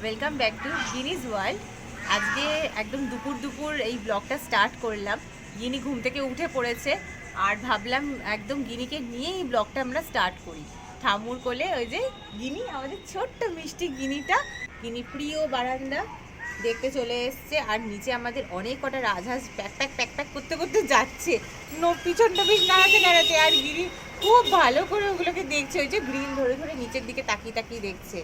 Welcome back to Guinness world আজকে একদম দুপুর দুপুর এই ব্লগটা স্টার্ট করলাম। গিনি ঘুম থেকে উঠে পড়েছে। আর ভাবলাম একদম গিনিকে নিয়ে এই ব্লগটা আমরা স্টার্ট করি। ঠামুর কোলে ওই যে গিনি, আমাদের ছোট্ট মিষ্টি গিনিটা। গিনি প্রিয় বারান্দা, দেখতে চলে এসছে। আর নিচে আমাদের অনেক কটা রাজহাঁস প্যাক প্যাক প্যাক প্যাক করতে করতে যাচ্ছে। পিছনটা বেশ নাড়াতে নাড়াতে। আর গিনি খুব ভালো করে ওগুলোকে দেখছে। ওই যে গ্রিল ধরে ধরে নিচের দিকে তাকিয়ে তাকিয়ে দেখছে।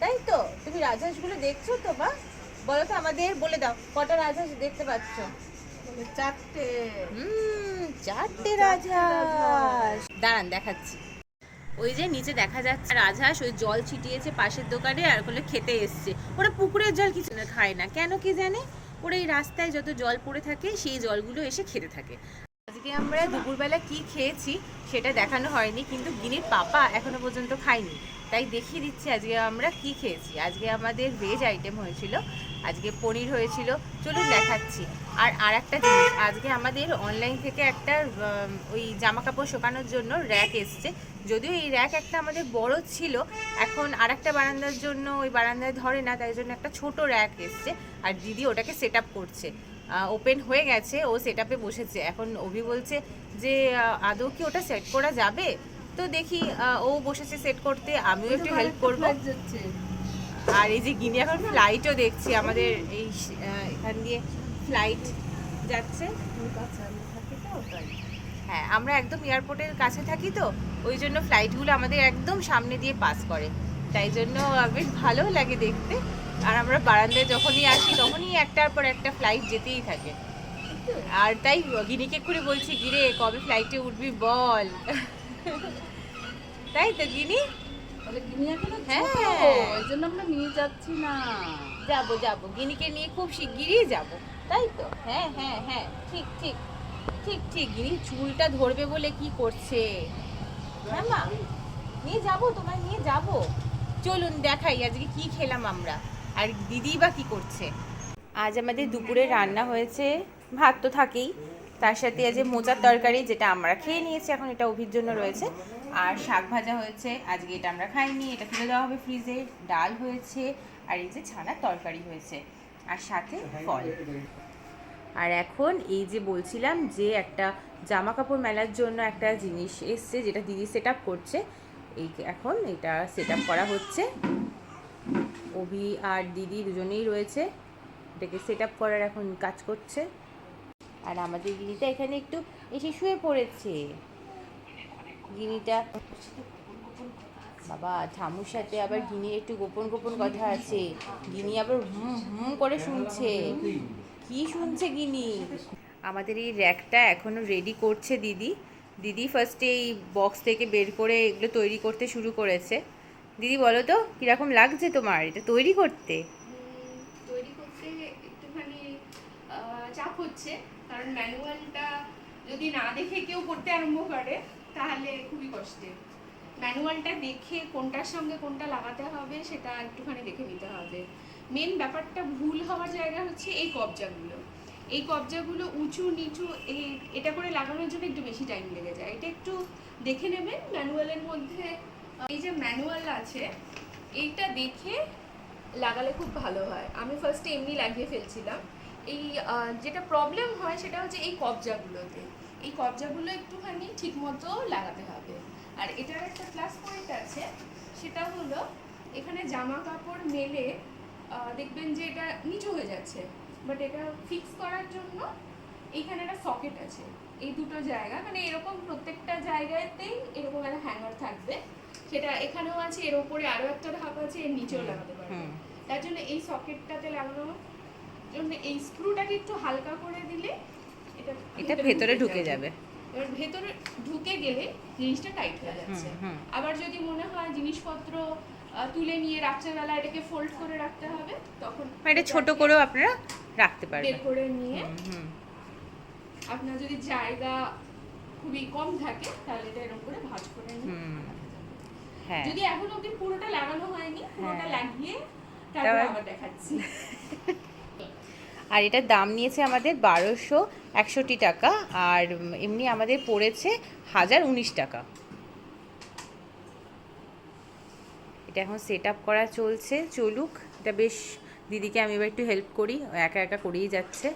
তাই তো? তুমি রাজহাঁসগুলো দেখছ তো মা? বলো তো আমাদের বলে দাও কটা রাজহাঁস দেখতে পাচ্ছ? চারটে। হুম চারটে রাজহাঁস। দাঁড়ান দেখাচ্ছি। ওই যে নিচে দেখা যাচ্ছে রাজহাঁস ওই জল ছিটিয়েছে পাশের দোকানে আর ওগুলো খেতে এসছে। ওরা পুকুরের জল কিছু না খায় না। কেন কি জানে? ওরা এই রাস্তায় যত জল পড়ে থাকে সেই জলগুলো এসে খেতে থাকে। আজকে আমরা দুপুরবেলা কি খেয়েছি সেটা দেখানো হয়নি, কিন্তু গিনির পাপা এখনও পর্যন্ত খাইনি তাই দেখিয়ে দিচ্ছি আজকে আমরা কি খেয়েছি। আজকে আমাদের ভেজ আইটেম হয়েছিল, আজকে পনির হয়েছিল। চলুন দেখাচ্ছি। আর আর একটা জিনিস, আজকে আমাদের অনলাইন থেকে একটা ওই জামা কাপড় শোকানোর জন্য র্যাক এসছে। যদিও এই র্যাক একটা আমাদের বড় ছিল, এখন আর একটা বারান্দার জন্য ওই বারান্দায় ধরে না, তাই জন্য একটা ছোট র্যাক এসছে। আর দিদি ওটাকে সেট করছে। ওপেন হয়ে গেছে ও সেট আপে বসেছে। এখন অভি বলছে যে আদৌ কি ওটা সেট করা যাবে? তো দেখি ও বসেছে সেট করতে আমিও একটু হেল্প করব। আর এই যে গিনি এখন ফ্লাইটও দেখছি আমাদের এই এখান দিয়ে ফ্লাইট যাচ্ছে। হ্যাঁ আমরা একদম এয়ারপোর্টের কাছে থাকি তো ওই জন্য ফ্লাইটগুলো আমাদের একদম সামনে দিয়ে পাস করে। তাই জন্য বেশ ভালো লাগে দেখতে। আর আমরা বারান্দায় যখনই আসি তখনই একটার পর একটা ফ্লাইট যেতেই থাকে। আর তাই গিনিকে করে বলছি গিরে কবে ফ্লাইটে উঠবি বল? তাই তো গিনি? হ্যাঁ। আমরা নিয়ে যাচ্ছি না। যাব যাব। গিনিকে নিয়ে খুব শিগগিরই যাব। তাই তো? হ্যাঁ হ্যাঁ হ্যাঁ। ঠিক ঠিক ঠিক ঠিক। গিনি চুলটা ধরবে বলে কি করছে? হ্যাঁ মা। নিয়ে যাব তোমায় নিয়ে যাব। চলুন দেখাই আজকে কি খেলাম আমরা। আর দিদি বা কি করছে? আজ আমাদের দুপুরে রান্না হয়েছে, ভাত তো থাকেই। তার সাথে আজ মোচার তরকারি, যেটা আমরা খেয়ে নিয়েছি, এখন এটা অভির জন্য রয়েছে। আর শাক ভাজা হয়েছে, আজকে এটা আমরা খাইনি, এটা তুলে দেওয়া হবে ফ্রিজে। ডাল হয়েছে, আর এই যে ছানার তরকারি হয়েছে। আর সাথে ফল। আর এখন এই যে বলছিলাম যে একটা জামা কাপড় মেলার জন্য একটা জিনিস এসছে, যেটা দিদি সেট করছে। এই এখন এটা সেট করা হচ্ছে। অভি আর দিদি দুজনেই রয়েছে। এটাকে সেট আপ করার এখন কাজ করছে। আর আমাদের গিনিটা এখানে একটু এসে শুয়ে পড়েছে। গিনিটা বাবা ঠামুর সাথে আবার গিনির একটু গোপন গোপন কথা আছে। গিনি আবার হুম হুম করে শুনছে। কি শুনছে গিনি? আমাদের এই র্যাকটা এখনও রেডি করছে দিদি। দিদি ফার্স্টে এই বক্স থেকে বের করে এগুলো তৈরি করতে শুরু করেছে। দিদি, বলো তো, কীরকম লাগছে তোমার? এটা তৈরি করতে? তৈরি করতে একটুখানি চাপ হচ্ছে। কারণ ম্যানুয়ালটা যদি না দেখে কেউ করতে আরম্ভ করে, তাহলে খুবই কষ্টের। ম্যানুয়ালটা দেখে কোনটার সঙ্গে কোনটা লাগাতে হবে, সেটা একটুখানি দেখে নিতে হবে। মেন ব্যাপারটা ভুল হওয়ার জায়গা হচ্ছে এই কবজাগুলো। এই কবজাগুলো উঁচু, নিচু এই এটা করে লাগানোর জন্য একটু বেশি টাইম লেগে যায়। এটা একটু দেখে নেবেন ম্যানুয়ালের মধ্যে। এই যে ম্যানুয়াল আছে, এইটা দেখে লাগালে খুব ভালো হয়। আমি ফার্স্টে এমনি লাগিয়ে ফেলছিলাম। এই যেটা প্রবলেম হয় সেটা হচ্ছে এই কবজাগুলোতে। এই কবজাগুলো একটুখানি ঠিক মতো লাগাতে হবে। আর এটার একটা প্লাস পয়েন্ট আছে, সেটা হলো এখানে জামা কাপড় মেলে দেখবেন যে এটা নিচু হয়ে যাচ্ছে। বাট এটা ফিক্স করার জন্য এইখানে একটা সকেট আছে। এই দুটো জায়গা মানে এরকম প্রত্যেকটা জায়গাতেই এরকম একটা হ্যাঙ্গার থাকবে। সেটা এখানেও আছে এর উপরে আরও একটা ধাপ আছে এর নিচেও লাগাতে পারবে। তার জন্য এই সকেটটাতে লাগানোর জন্য এই স্ক্রুটাকে একটু হালকা করে দিলে এটা এটা ভেতরে ঢুকে যাবে। এবার ভেতরে ঢুকে গেলে জিনিসটা টাইট হয়ে যাচ্ছে। আবার যদি মনে হয় জিনিসপত্র তুলে নিয়ে রাত্রেবেলা এটাকে ফোল্ড করে রাখতে হবে তখন মানে এটা ছোট করেও আপনারা রাখতে বের পারবেন করে নিয়ে। আপনার যদি জায়গা খুবই কম থাকে তাহলে এটা এরকম করে ভাঁজ করে হুম। হ্যাঁ যদি এখন অবধি পুরোটা লাগানো হয়নি পুরোটা হ্যাঁ। লাগিয়ে তারপর আবার দেখাচ্ছি। আর এটার দাম নিয়েছে আমাদের বারোশো একষট্টি টাকা আর এমনি আমাদের পড়েছে হাজার উনিশ টাকা। এটা এখন সেট আপ করা চলছে। চলুক এটা বেশ দিদিকে আমি এবার একটু হেল্প করি। একা একা করেই যাচ্ছে।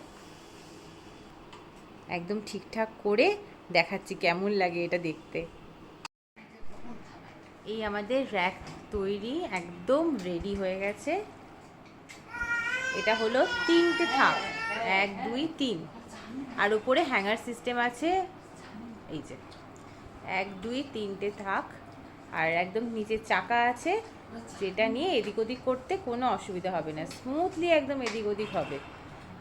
একদম ঠিকঠাক করে দেখাচ্ছি, কেমন লাগে এটা দেখতে। এই আমাদের র্যাক তৈরি, একদম রেডি হয়ে গেছে। এটা হলো তিনটে থাক, এক, দুই, তিন। আর উপরে হ্যাঙ্গার সিস্টেম আছে, এই যে। এক, দুই, তিনটে থাক। আর একদম নিচে চাকা আছে, যেটা নিয়ে এদিক ওদিক করতে কোনো অসুবিধা হবে না। স্মুথলি একদম এদিক ওদিক হবে।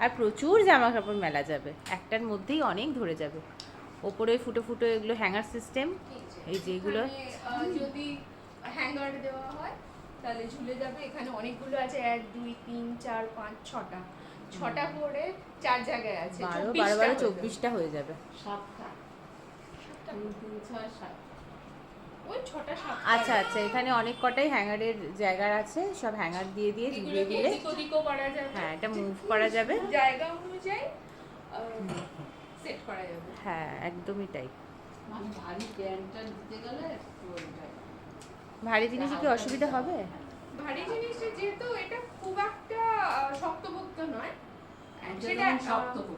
আর প্রচুর জামা কাপড় মেলা যাবে। একটার মধ্যেই অনেক ধরে যাবে। ওপরে ফুটো ফুটো এগুলো হ্যাঙ্গার সিস্টেম। এই যে এগুলো যদি হ্যাঙ্গার দেওয়া হয় তাহলে ঝুলে যাবে। এখানে অনেকগুলো আছে। এক দুই তিন চার পাঁচ ছটা। ছটা করে চার জায়গায় আছে। বারো বারো বারো চব্বিশটা হয়ে যাবে। সাতটা। তিন ছয় সাত। সাতটা আচ্ছা আচ্ছা এখানে অনেক কটাই হ্যাঙ্গারের জায়গা আছে সব হ্যাঙ্গার দিয়ে দিয়ে ঝুলিয়ে দিলে যাবে। হ্যাঁ এটা মুভ করা যাবে। জায়গা অনুযায়ী সেট করা যাবে। হ্যাঁ একদমই তাই। মানে ভারী জিনিসে কি অসুবিধা হবে? ভারী জিনিসটা যেহেতু এটা খুব একটা শক্তপোক্ত নয় এটা সেটা।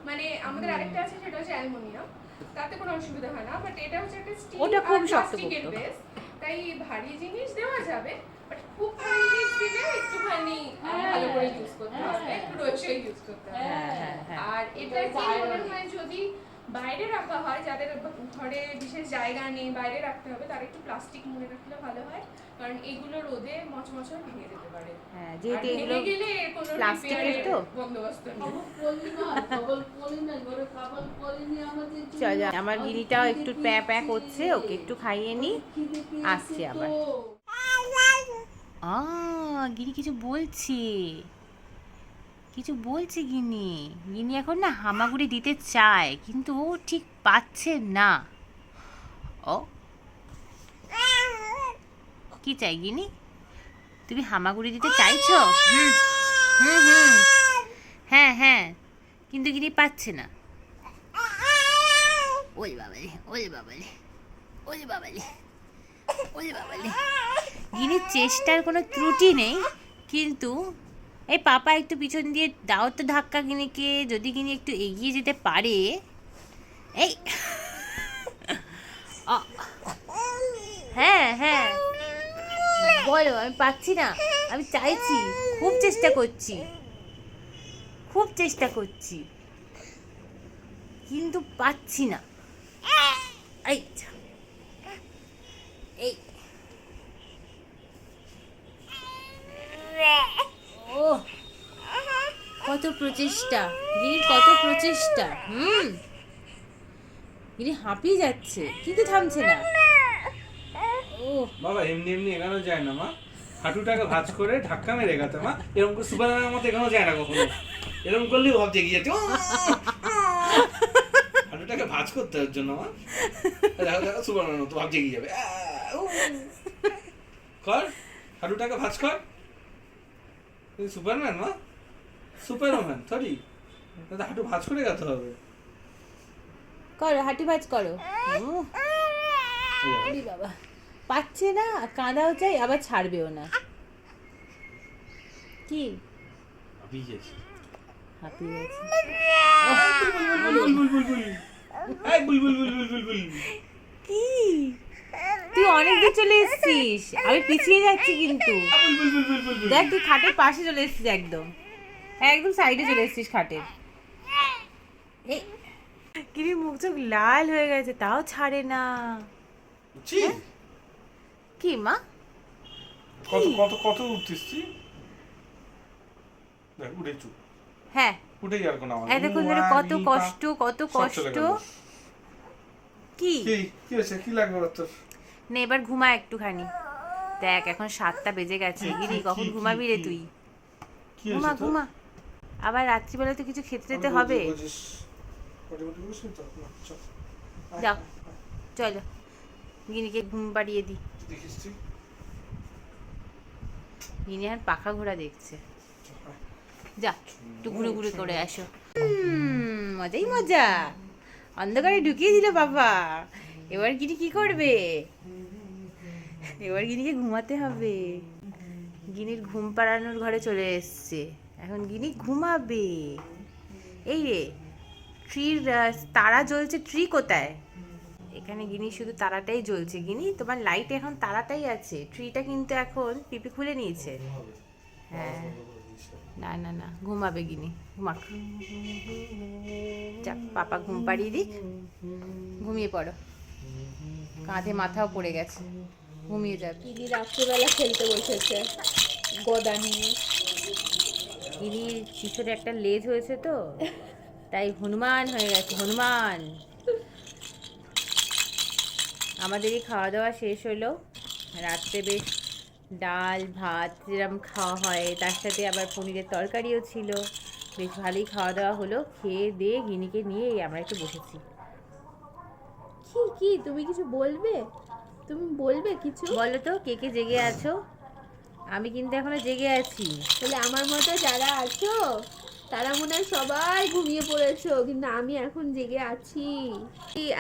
মানে আমাদের আরেকটা আছে সেটা হচ্ছে অ্যালুমিনিয়াম। তাতে কোনো অসুবিধা হয় না বাট এটা হচ্ছে একটা স্টিল ওটা খুব প্লাস্টিকের বেস তাই ভারী জিনিস দেওয়া যাবে বাট খুব ভারী জিনিস দিলে একটুখানি ভালো করে ইউজ করতে হবে হ্যাঁ। একটু রয়েছে ইউজ করতে হবে। হ্যাঁ হ্যাঁ আর এটা এটা কি বাইরে মনে হয় যদি বাইরে রাখা হয় যাদের ঘরে বিশেষ জায়গা নেই বাইরে রাখতে হবে তারা একটু প্লাস্টিক মুড়ে রাখলে ভালো হয়। কারণ এগুলো রোদে মচমচর ভেঙে যেতে পারে হ্যাঁ যেহেতু এগুলো গেলে কোনো প্লাস্টিকের তো। বন্দোবস্ত। চল আমার খিদে একটু প্যা প্যাঁ। করছে ওকে একটু খাইয়ে নি আসছি আবার। আ গিনি কিছু বলছে কিছু বলছে গিনি গিনি এখন না হামাগুড়ি দিতে চায় কিন্তু ও ঠিক পাচ্ছে না ও কি চাই গিনি? তুমি হামাগুড়ি দিতে চাইছো? হুম হুম হুম। হ্যাঁ হ্যাঁ। কিন্তু গিনি পাচ্ছে না। ওলে বাবালে ওলে বাবালে ওলে বাবালে ওলে বাবালে গিনির চেষ্টার কোনো ত্রুটি নেই, কিন্তু এই পাপা একটু পিছন দিয়ে দাও তো ধাক্কা গিনিকে, যদি গিনি একটু এগিয়ে যেতে পারে। এই আ, হ্যাঁ হ্যাঁ বলো, আমি পাচ্ছি না। আমি চাইছি, খুব চেষ্টা করছি। খুব চেষ্টা করছি। কিন্তু পাচ্ছি না। এই ও কত প্রচেষ্টা। গিরির কত প্রচেষ্টা। হুম। গিরি হাঁপিয়ে যাচ্ছে, কিন্তু থামছে না। বাবা এমনি এমনি এগানো যায় না মা। হাঁটুটাকে ভাঁজ করে ধাক্কা মেরে এগাতে মা। এরকম করে সুপারম্যানের মতো এগানো যায় না কখনো। এরকম করলেই ভাব জেগে যাচ্ছে হাঁটুটাকে ভাঁজ করতে ওর জন্য মা। দেখো দেখো সুপারম্যানের মতো ভাব জেগে যাবে। কর হাঁটুটাকে ভাঁজ কর। সুপারম্যান মা। সুপারম্যান সরি হাঁটু ভাঁজ করে গাতে হবে। করো হাঁটি ভাজ করো। বাবা। পাচ্ছে না কাঁদাও চাই আবার ছাড়বেও না। কি? কি? তুই অনেক দূর চলে এসেছিস। আমি পিছিয়ে যাচ্ছি কিন্তু। দেখ তুই খাটের পাশে চলে এসেছিস একদম। একদম সাইডে চলে এসেছিস খাটের কিরি মুখ চোখ লাল হয়ে গেছে তাও ছাড়ে না। ছি। কি মা? কত কত কত উঠছিস তুই উঠে চুপ হ্যাঁ। উঠে যার কোনো আওয়াজ এতক্ষণ ধরে কত কষ্ট কত কষ্ট। কি? কি হয়েছে? কি লাগবে তোর? নে এবার ঘুমা একটুখানি। দেখ এখন সাতটা বেজে গেছে। গিরি কখন ঘুমাবি রে তুই? ঘুমা ঘুমা। আবার রাত্রিবেলা তো কিছু খেতে যেতে হবে। যাও। চলো। গিনিকে ঘুম পাড়িয়ে দি। গিনি আর পাখা ঘোড়া দেখছে। যা, একটু ঘুরে ঘুরে করে আসো। মজাই মজা। অন্ধকারে ঢুকিয়ে দিল বাবা। এবার গিনি কি করবে? এবার গিনিকে ঘুমাতে হবে। গিনির ঘুম পাড়ানোর ঘরে চলে এসছে। এখন গিনি ঘুমাবে। এই রে, ট্রির তারা জ্বলছে ট্রি কোথায়? এখানে গিনি শুধু তারাটাই জ্বলছে। গিনি তোমার লাইট এখন তারাটাই আছে। ট্রিটা কিন্তু এখন পিপি খুলে নিয়েছে। হ্যাঁ। না না না ঘুমাবে গিনি। ঘুমাক। যাক পাপা ঘুম পাড়িয়ে দিক। ঘুমিয়ে পড়ো। কাঁধে মাথাও পড়ে গেছে। ঘুমিয়ে যাবে। দিদি রাত্রিবেলা খেলতে বসেছে। গদা নিয়ে। গিনির পিছনে একটা লেজ হয়েছে তো। তাই হনুমান হয়ে গেছে। হনুমান! আমাদেরই খাওয়া দাওয়া শেষ হলো। রাত্রে বেশ ডাল ভাত যেরকম খাওয়া হয় তার সাথে আবার পনিরের তরকারিও ছিল। বেশ ভালোই খাওয়া দাওয়া হলো। খেয়ে দিয়ে গিনিকে নিয়ে আমরা একটু বসেছি। কি কি? তুমি কিছু বলবে? তুমি বলবে কিছু? বলো তো কে কে জেগে আছো? আমি কিন্তু এখনও জেগে আছি। তাহলে আমার মতো যারা আছো তারা মনে হয় সবাই ঘুমিয়ে পড়েছো কিন্তু আমি এখন জেগে আছি।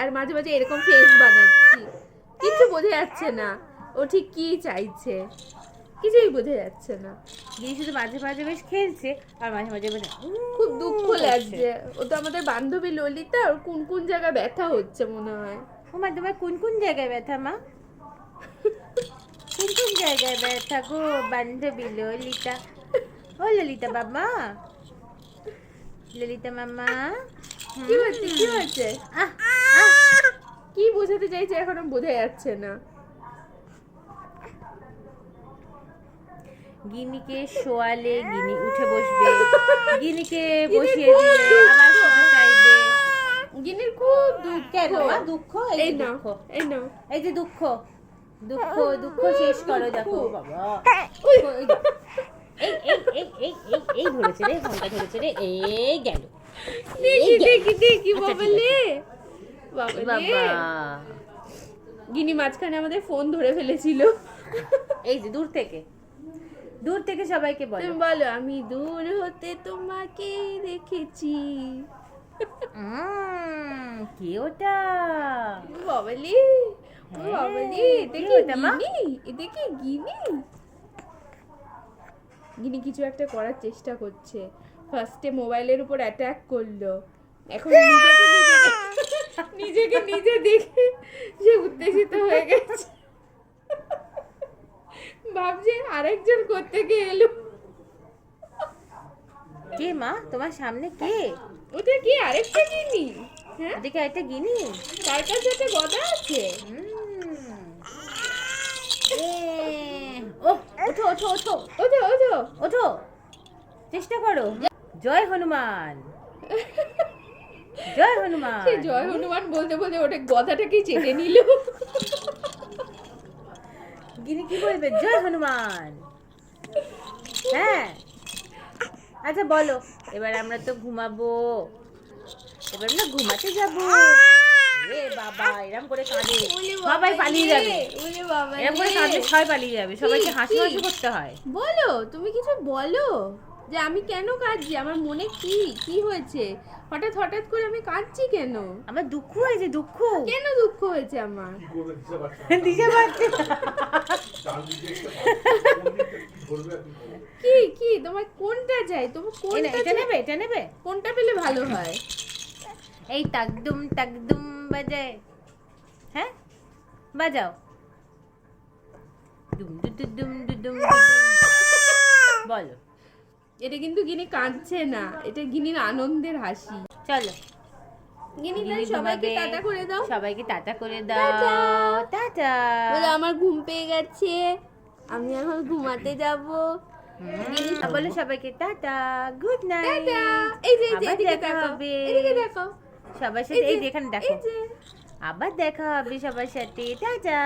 আর মাঝে মাঝে এরকম ফেস বানাচ্ছি। কিছু বোঝা যাচ্ছে না। ও ঠিক কি চাইছে? কিছুই বোঝা যাচ্ছে না। গিনি শুধু মাঝে মাঝে বেশ খেলছে আর মাঝে মাঝে উম খুব দুঃখ লাগছে। ও তো আমাদের বান্ধবী ললিতা ওর কোন কোন জায়গায় ব্যথা হচ্ছে মনে হয়? ও মা তোমার কোন কোন জায়গায় ব্যথা মা? কোন কোন জায়গায় ব্যথা গো বান্ধবী ললিতা? ও ললিতা বাবা। ললিতা মামা। কি হচ্ছে কি হচ্ছে আহ। কি বোঝাতে চাইছে এখনও বোঝা যাচ্ছে না। গিনিকে শোয়ালে গিনি উঠে বসবে। গিনিকে বসিয়ে দিলে আবার শুতে চাইবে। গিনির খুব দুঃখ। কেন? দুঃখ এই দুঃখ? এই নাও। এই যে দুঃখ। দুঃখ দুঃখ শেষ করো দেখো। বাবা। এই এই এই এই এই এই ধরেছে রে ফোনটা ধরেছে রে এই গেল। দেখি দেখি দেখি আচ্ছা, বাবা গিনি মাঝখানে আমাদের ফোন ধরে ফেলেছিল। এই যে দূর থেকে। দূর থেকে সবাইকে বলো। তুমি বলো আমি দূর হতে তোমাকে দেখেছি। কে ওটা? বাবালি হ্যাঁ, বাবালি কি কি গিনি কি গিনি। গিনি কিছু একটা করার চেষ্টা করছে। ফার্স্টে মোবাইলের উপর অ্যাটাক করল। এখন নিজেকে নিজে দেখে সে উত্তেজিত হয়ে গেছে। ভাবছে আরেকজন করতে গিয়ে এলো। কে মা? তোমার সামনে কে? ওটা কি আরেকটা গিনি হ্যাঁ? ওদিকে একটা গিনি তার কাছে একটা গদা আছে। ওহ, ওঠো ওঠো ওঠো। ওঠো ওঠো। ওঠো। চেষ্টা করো। জয় হনুমান। জয় হনুমান। সে জয় হনুমান বলতে বলতে ওটা গদাটাকে চেটে নিল। গিনি কি বলবে? জয় হনুমান। হ্যাঁ। আচ্ছা বলো। এবার আমরা তো ঘুমাবো। এবার না ঘুমাতে যাব। এ বাবা এরম করে কাঁদে। সবাই পালিয়ে যাবে। করে। সবাই পালিয়ে যাবে। সবাইকে হাসি হাসি করতে হয়। বলো তুমি কিছু বলো। যে আমি কেন কাঁদছি? আমার মনে কি? কি হয়েছে? হঠাৎ হঠাৎ করে আমি কাঁদছি কেন? আমার দুঃখ হয়েছে দুঃখ। কেন দুঃখ হয়েছে আমার? দিশা পাচ্ছে কি কি তোমার কোনটা চাই? তোমার কোনটা এটা নেবে এটা নেবে। কোনটা পেলে ভালো হয়? এই তাকদুম তাকদুম বাজায়। হ্যাঁ? বাজাও। দুম দুম দুম দুম। বলো। এটা কিন্তু গিনি কাঁদছে না এটা গিনির আনন্দের হাসি। চলো। গিনি সবাইকে টাটা করে দাও। সবাইকে টাটা করে। দাও। টাটা। বলে আমার ঘুম পেয়ে গেছে। আমি এখন ঘুমাতে যাব। বলো সবাইকে টাটা। Good night. এই যে এদিকে দেখা। এদিকে দেখো। সবার সাথে এই যে এখানে দেখো। আবার দেখা হবে সবার সাথে। টাটা।